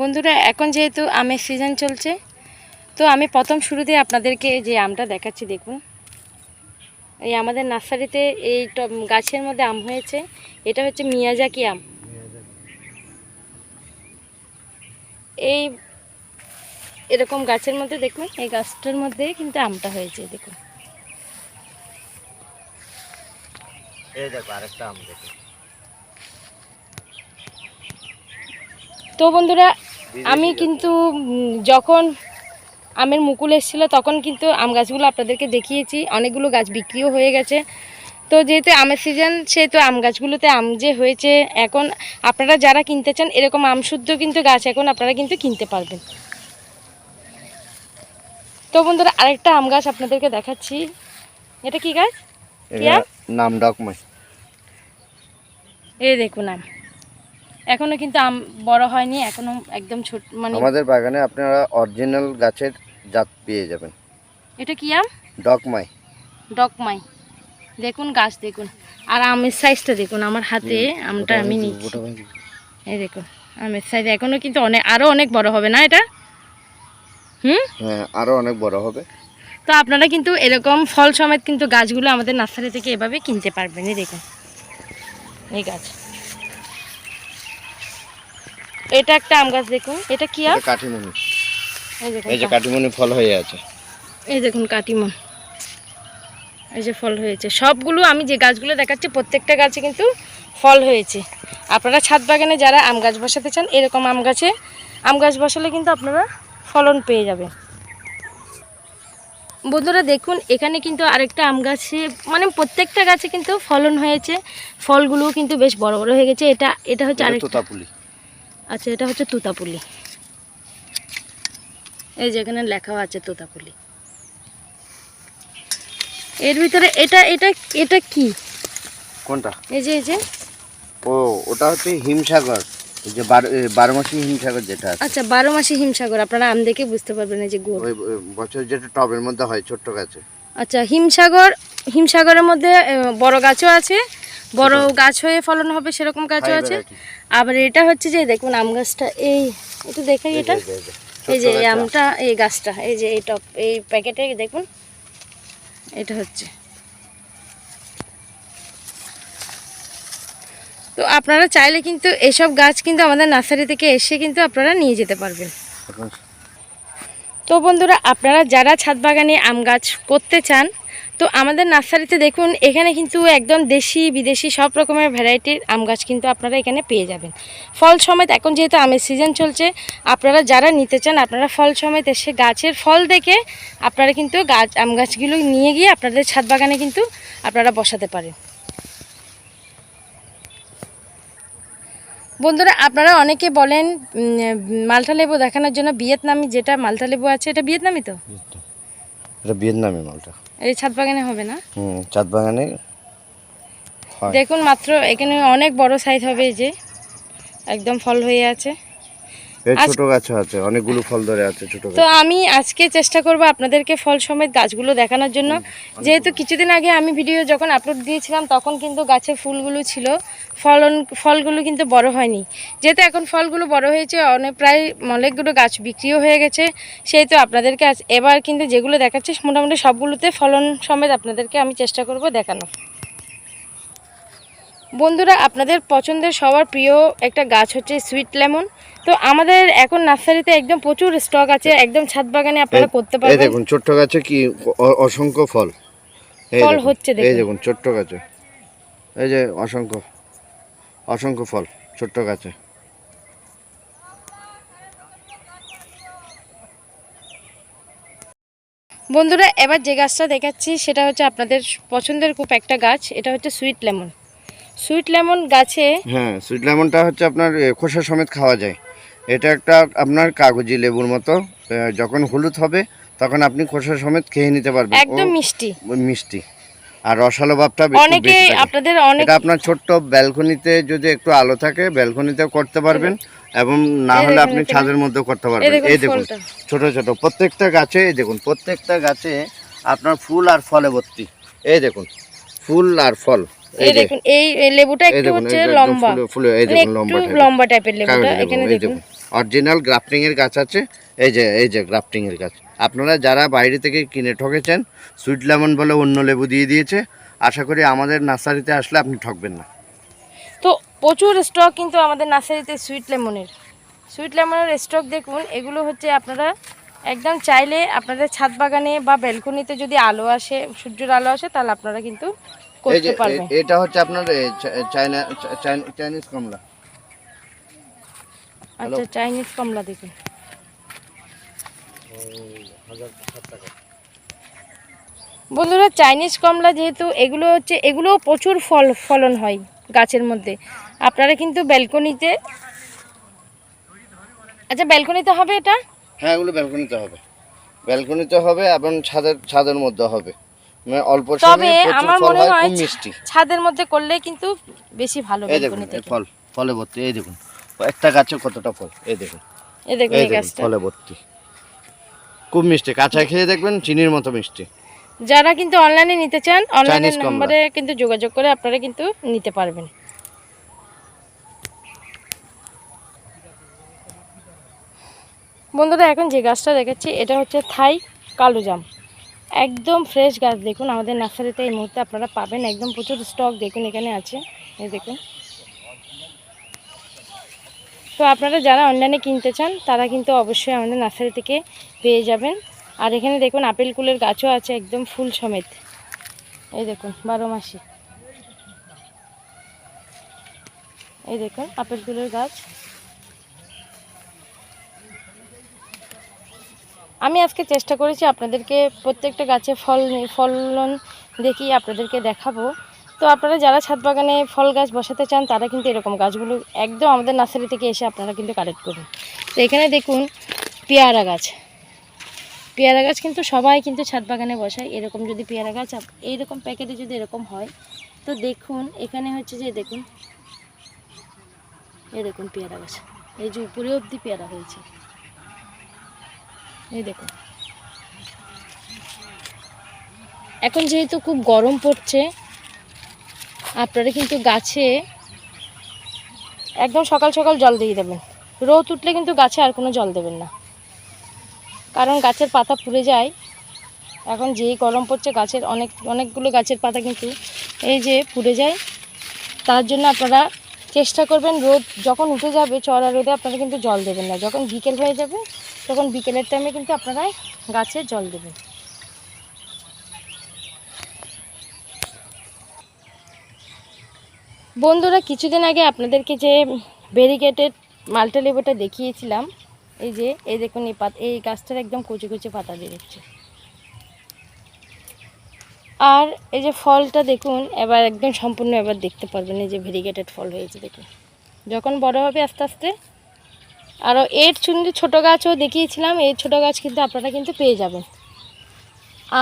বন্ধুরা, এখন যেহেতু আমের সিজন চলছে, তো আমি প্রথম শুরুতে আপনাদেরকে যে আমটা দেখাচ্ছি, দেখুন। এই আমাদের নার্সারিতে এই গাছের মধ্যে আম হয়েছে, এটা হচ্ছে মিয়াজাকি আম। এই এরকম গাছের মধ্যে, দেখুন, এই গাছটার মধ্যে কিন্তু আমটা হয়েছে, দেখুন। দেখো আরেকটা আম দেখো তো বন্ধুরা আমি কিন্তু যখন আমের মুকুল এসেছিল তখন কিন্তু আম গাছগুলো আপনাদেরকে দেখিয়েছি। অনেকগুলো গাছ বিক্রিও হয়ে গেছে। তো যেহেতু আমের সিজন সেহেতু আম গাছগুলোতে আম যে হয়েছে এখন আপনারা যারা কিনতে চান এরকম আম শুদ্ধ কিন্তু গাছ এখন আপনারা কিন্তু কিনতে পারবেন। তো বন্ধুরা আরেকটা আম গাছ আপনাদেরকে দেখাচ্ছি। এটা কি গাছ? নাম ডকমাই এই দেখুন আম। এখনও কিন্তু আম বড় হয়নি এখনও একদম ছোট মানে আমাদের বাগানে আপনারা অরিজিনাল গাছের জাত পেয়ে যাবেন। এটা কি আম? ডকমাই। ডকমাই। দেখুন গাছ দেখুন। আর আমের সাইজটা দেখুন আমার হাতে আমটা আমি নিচ্ছি। এই দেখুন আমের সাইজ এখনও কিন্তু অনেক আরও অনেক বড় হবে না এটা? হুম? হ্যাঁ আরও অনেক বড় হবে। তো আপনারা কিন্তু এরকম ফল সমেত কিন্তু গাছগুলো আমাদের নার্সারি থেকে এভাবে কিনতে পারবেন এই দেখুন। এই গাছ। এটা একটা আম গাছ দেখুন এটা কি আম? এটা কাঠিমণি। এই যে কাঠিমণি ফল হয়ে আছে। এই দেখুন কাটিমন এই যে ফল হয়েছে। সবগুলো আমি যে গাছগুলো দেখাচ্ছি প্রত্যেকটা গাছে কিন্তু ফল হয়েছে। আপনারা ছাদ বাগানে যারা আম গাছ বসাতে চান এরকম আম গাছে আম গাছ বসালে কিন্তু আপনারা ফলন পেয়ে যাবেন। বন্ধুরা দেখুন এখানে কিন্তু আরেকটা আম গাছে মানে প্রত্যেকটা গাছে কিন্তু ফলন হয়েছে। ফলগুলোও কিন্তু বেশ বড় বড় হয়ে গেছে। এটা এটা হচ্ছে আরেকটা আচ্ছা এটা হচ্ছে তুতাপুলি। এই যে এখানে লেখাও আছে তুতাপুলি। এর ভিতরে এটা এটা এটা কি? কোনটা? এই যে এই যে। ও ওটা হচ্ছে হিমসাগর। এই যে বার- মাসি হিমসাগর যেটা আচ্ছা বারো মাসি হিমসাগর আপনারা আম দেখে বুঝতে পারবেন এই যে গোল ওই বছর যেটা টবের মধ্যে হয় ছোট্ট গাছে। আচ্ছা হিমসাগর হিমসাগরের মধ্যে বড় গাছও আছে। বড় গাছ হয়ে ফলন হবে সেরকম গাছও আছে। variety। আবার এটা হচ্ছে যে দেখুন আম গাছটা এই একটু দেখাই এটা? এই যে, এই আমটা এই গাছটা এই যে এই টপ এই প্যাকেটে দেখুন। এটা হচ্ছে। তো আপনারা চাইলে কিন্তু এসব গাছ কিন্তু আমাদের নার্সারি থেকে এসে কিন্তু আপনারা নিয়ে যেতে পারবেন। তো বন্ধুরা আপনারা যারা ছাদ বাগানে আম গাছ করতে চান তো আমাদের নার্সারিতে দেখুন, এখানে কিন্তু একদম দেশি, বিদেশি সব রকমের ভ্যারাইটির আম গাছ কিন্তু আপনারা এখানে পেয়ে যাবেন। ফল সমেত, এখন যেহেতু আমের সিজন চলছে, আপনারা যারা নিতে চান, আপনারা ফল সমেত এসে গাছের ফল দেখে আপনারা কিন্তু গাছ, আম গাছগুলো নিয়ে গিয়ে আপনাদের ছাদ বাগানে কিন্তু আপনারা বসাতে পারেন। বন্ধুরা, আপনারা অনেকে বলেন মালটা লেবু দেখানোর জন্য ভিয়েতনামি, যেটা মালটা লেবু আছে, এটা ভিয়েতনামি তো? এটা ভিয়েতনামি মালটা। এই ছাদ বাগানে হবে না? হুম ছাদ বাগানে দেখুন মাত্র এখানে অনেক বড় সাইজ হবে এই যে। একদম ফল হয়ে আছে। ছোট গাছও আছে অনেকগুলো ফল ধরে আছে ছোট তো আমি আজকে চেষ্টা করব আপনাদেরকে ফল সমেত গাছগুলো দেখানোর জন্য। যেহেতু কিছুদিন আগে আমি ভিডিও যখন আপলোড দিয়েছিলাম তখন কিন্তু গাছে ফুলগুলো ছিল। ফলন ফলগুলো কিন্তু বড় হয়নি। যেহেতু এখন ফলগুলো বড় হয়েছে অনেক প্রায় অনেকগুলো গাছ বিক্রিও হয়ে গেছে। সেহেতু আপনাদেরকে আজ এবার কিন্তু যেগুলো দেখাচ্ছি মোটামুটি সবগুলোতে ফলন সমেত আপনাদেরকে আমি চেষ্টা করব দেখানো বন্ধুরা আপনাদের পছন্দের সবার প্রিয় একটা গাছ হচ্ছে সুইট লেমন তো আমাদের এখন নার্সারিতে একদম প্রচুর স্টক আছে একদম ছাদ বাগানে আপনারা করতে পারবেন। দেখুন ছোট্ট গাছে কি অসংখ্য ফল। ফল দেখুন, হচ্ছে এই দেখুন। দেখুন ছোট্ট গাছে। এই যে অসংখ্য অসংখ্য ফল ছোট্ট গাছে। বন্ধুরা এবার যে গাছটা দেখাচ্ছি সেটা হচ্ছে আপনাদের পছন্দের খুব একটা গাছ এটা হচ্ছে সুইট লেমন সুইট লেমন গাছে? হ্যাঁ সুইট লেমনটা হচ্ছে আপনার খোসা সমেত খাওয়া যায়। এটা একটা আপনার কাগজি লেবুর মতো যখন হলুদ হবে তখন আপনি খোসা সমেত খেয়ে নিতে পারবেন। একদম মিষ্টি। মিষ্টি। আর রসালো ভাবটা অনেকে বেশি আপনাদের অনেক এটা আপনার ছোট্ট ব্যালকনিতে যদি একটু আলো থাকে ব্যালকনিতেও করতে পারবেন এবং না হলে আপনি ছাদের মধ্যে করতে পারবেন। এই দেখুন। ছোট ছোট। প্রত্যেকটা গাছে এই দেখুন প্রত্যেকটা গাছে আপনার ফুল আর ফলে ভর্তি। এই দেখুন ফুল আর ফল। এই দেখুন এই লেবুটা একটু হচ্ছে লম্বা। ফুলে- ফুলে এই দেখুন লম্বা একটু লম্বা টাইপের লেবুটা এখানে দেখুন। অরিজিনাল গ্রাফটিংয়ের গাছ আছে। এই যে এই যে গ্রাফটিংয়ের গাছ। আপনারা যারা বাইরে থেকে কিনে ঠকেছেন সুইট লেমন বলে অন্য লেবু দিয়ে দিয়েছে আশা করি আমাদের নার্সারিতে আসলে আপনি ঠকবেন না। তো প্রচুর স্টক কিন্তু আমাদের নার্সারিতে সুইট লেমনের সুইট লেমনের স্টক দেখুন এগুলো হচ্ছে আপনারা একদম চাইলে আপনাদের ছাদ বাগানে বা ব্যালকনিতে যদি আলো আসে সূর্যের আলো আসে তাহলে আপনারা কিন্তু করতে পারবেন এ- এটা হচ্ছে আপনার চায়না চাইনিজ কমলা। আচ্ছা চাইনিজ কমলা দেখুন। বন্ধুরা চাইনিজ কমলা যেহেতু এগুলো হচ্ছে এগুলো প্রচুর ফল ফলন হয় গাছের মধ্যে। আপনারা কিন্তু ব্যালকনিতে আচ্ছা ব্যালকনিতে হবে এটা? হ্যাঁ এগুলো ব্যালকনিতে হবে। ব্যালকনিতে হবে এবং ছাদের ছাদের মধ্যে হবে। অল্প তবে আমার মনে হয় ছাদের মধ্যে করলে কিন্তু বেশি ভালো এই দেখুন ফল ফলে ভর্তি এই দেখুন। একটা গাছে কতটা ফল এই দেখুন। এই দেখুন এই গাছটা। ফলে ভর্তি। খুব মিষ্টি কাঁচা খেয়ে দেখবেন চিনির মতো মিষ্টি। যারা কিন্তু অনলাইনে নিতে চান Chinese নম্বরে কিন্তু যোগাযোগ করে আপনারা কিন্তু নিতে পারবেন। বন্ধুরা এখন যে গাছটা দেখাচ্ছি এটা হচ্ছে থাই কালো জাম। একদম ফ্রেশ গাছ দেখুন, আমাদের নার্সারিতে এই মুহূর্তে আপনারা পাবেন। একদম প্রচুর স্টক দেখুন, এখানে আছে। এই দেখুন। তো আপনারা যারা অনলাইনে কিনতে চান, তারা কিন্তু অবশ্যই আমাদের নার্সারি থেকে পেয়ে যাবেন। আর এখানে দেখুন, আপেল কুলের গাছও আছে, একদম ফুল সমেত। এই দেখুন, বারো মাসি। এই দেখুন, আপেল কুলের গাছ। আমি আজকে চেষ্টা করেছি আপনাদেরকে প্রত্যেকটা গাছে ফল ফলন দেখিয়ে আপনাদেরকে দেখাবো। তো আপনারা যারা ছাদ বাগানে ফল গাছ বসাতে চান, তারা কিন্তু এরকম গাছগুলো একদম আমাদের নার্সারি থেকে এসে আপনারা কিন্তু কালেক্ট করুন। তো এখানে দেখুন পেয়ারা গাছ। পেয়ারা গাছ কিন্তু সবাই কিন্তু ছাদ বাগানে বসায়। এরকম যদি পেয়ারা গাছ এইরকম প্যাকেটে যদি এরকম হয়, তো দেখুন এখানে হচ্ছে যে দেখুন, এই দেখুন পেয়ারা গাছ। এই যে উপরে অবধি পেয়ারা হয়েছে। এই দেখুন। এখন যেহেতু খুব গরম পড়ছে, আপনারা কিন্তু গাছে একদম সকাল সকাল জল দিয়ে দেবেন। রোদ উঠলে কিন্তু গাছে আর কোনো জল দেবেন না। কারণ গাছের পাতা পুড়ে যায়। এখন যেই গরম পড়ছে, গাছের অনেক, অনেকগুলো গাছের পাতা কিন্তু এই যে পুড়ে যায়। তার জন্য আপনারা চেষ্টা করবেন রোদ যখন উঠে যাবে চড়া রোদে আপনারা কিন্তু জল দেবেন না। যখন বিকেল হয়ে যাবে তখন বিকেলের টাইমে কিন্তু আপনারা গাছে জল দেবেন। বন্ধুরা, কিছুদিন আগে আপনাদেরকে যে ব্যারিকেটেড মাল্টা লেবুটা দেখিয়েছিলাম, এই যে, এই দেখুন এই পাতা এই গাছটার একদম কুচি কুচি পাতা বেরোচ্ছে আর এই যে ফলটা দেখুন, এবার একদম সম্পূর্ণ এবার দেখতে পারবেন, এই যে ভেরিগেটেড ফল হয়েছে দেখুন। যখন বড় হবে আস্তে আস্তে আরও এর সুন্দর ছোটো গাছও দেখিয়েছিলাম, এর ছোটো গাছ কিন্তু আপনারা কিন্তু পেয়ে যাবেন।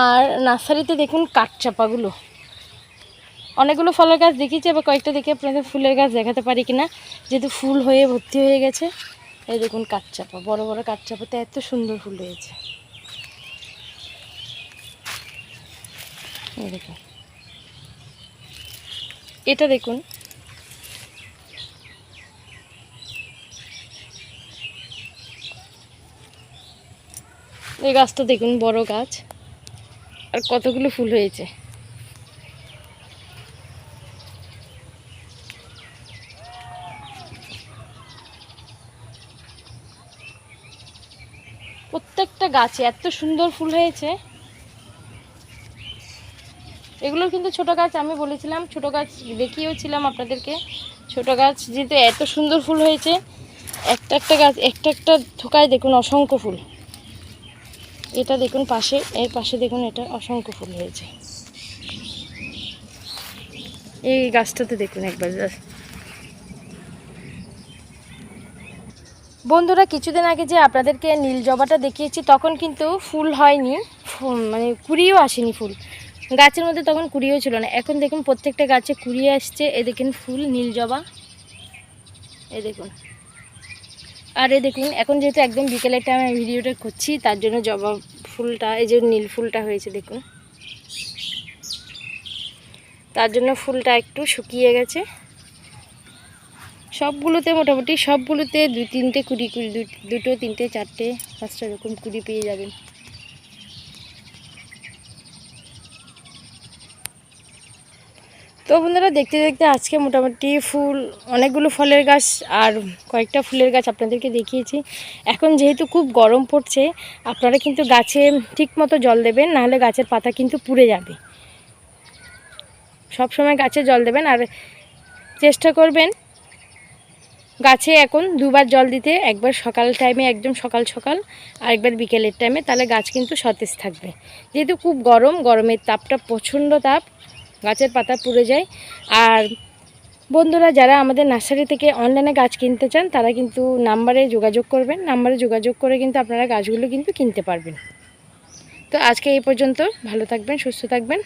আর নার্সারিতে দেখুন কাঠচাপাগুলো। অনেকগুলো ফলের গাছ দেখিয়েছি, এবার কয়েকটা দেখে আপনাদের ফুলের গাছ দেখাতে পারি কিনা। যেহেতু ফুল হয়ে ভর্তি হয়ে গেছে, এই দেখুন কাঠচাপা, বড় বড় কাঠচাপাতে এত সুন্দর ফুল হয়েছে। এটা দেখুন এই গাছটা দেখুন, বড় গাছ। আর কতগুলো ফুল হয়েছে। প্রত্যেকটা গাছে এত সুন্দর ফুল হয়েছে। এগুলো কিন্তু ছোট গাছ, আমি বলেছিলাম, ছোট গাছ দেখিয়েওছিলাম আপনাদেরকে। ছোট গাছ যেহেতু এত সুন্দর ফুল হয়েছে, একটা একটা গাছ, একটা একটা থোকায় দেখুন অসংখ্য ফুল। এটা দেখুন পাশে, এর পাশে দেখুন এটা অসংখ্য ফুল হয়েছে। এই গাছটাতে দেখুন একবার। বন্ধুরা, কিছুদিন আগে যে আপনাদেরকে নীল জবাটা দেখিয়েছি, তখন কিন্তু ফুল হয়নি মানে কুড়িও আসেনি ফুল। গাছের মধ্যে তখন কুড়িও ছিল না। এখন দেখুন প্রত্যেকটা গাছে কুড়িয়ে আসছে। এ দেখুন ফুল, নীল জবা। এ দেখুন। আর দেখুন, এখন যেহেতু একদম বিকেলের টাইমে আমি ভিডিওটা করছি, তার জন্য জবা ফুলটা, এই যে নীল ফুলটা হয়েছে, দেখুন। তার জন্য ফুলটা একটু শুকিয়ে গেছে। সবগুলোতে মোটামুটি, সবগুলোতে দুই তিনটে কুড়ি কুড়ি দুটো, তিনটে, চারটে, পাঁচটা এরকম কুড়ি পেয়ে যাবেন। তো বন্ধুরা, দেখতে দেখতে আজকে মোটামুটি ফুল, অনেকগুলো ফলের গাছ আর কয়েকটা ফুলের গাছ আপনাদেরকে দেখিয়েছি। এখন যেহেতু খুব গরম পড়ছে, আপনারা কিন্তু গাছে ঠিক মতো জল দেবেন, নাহলে গাছের পাতা কিন্তু পুড়ে যাবে। সব সময় গাছে জল দেবেন আর চেষ্টা করবেন গাছে এখন দুবার জল দিতে, একবার সকাল টাইমে একদম সকাল সকাল, আর একবার বিকেলের টাইমে তাহলে গাছ কিন্তু সতেজ থাকবে। যেহেতু খুব গরম, গরমের তাপটা প্রচণ্ড তাপ গাছের পাতা পুড়ে যায়। আর বন্ধুরা, যারা আমাদের নার্সারি থেকে অনলাইনে গাছ কিনতে চান, তারা কিন্তু নাম্বারে যোগাযোগ করবেন। নাম্বারে যোগাযোগ করে কিন্তু আপনারা গাছগুলো কিন্তু কিনতে পারবেন। তো আজকে এই পর্যন্ত। ভালো থাকবেন, সুস্থ থাকবেন।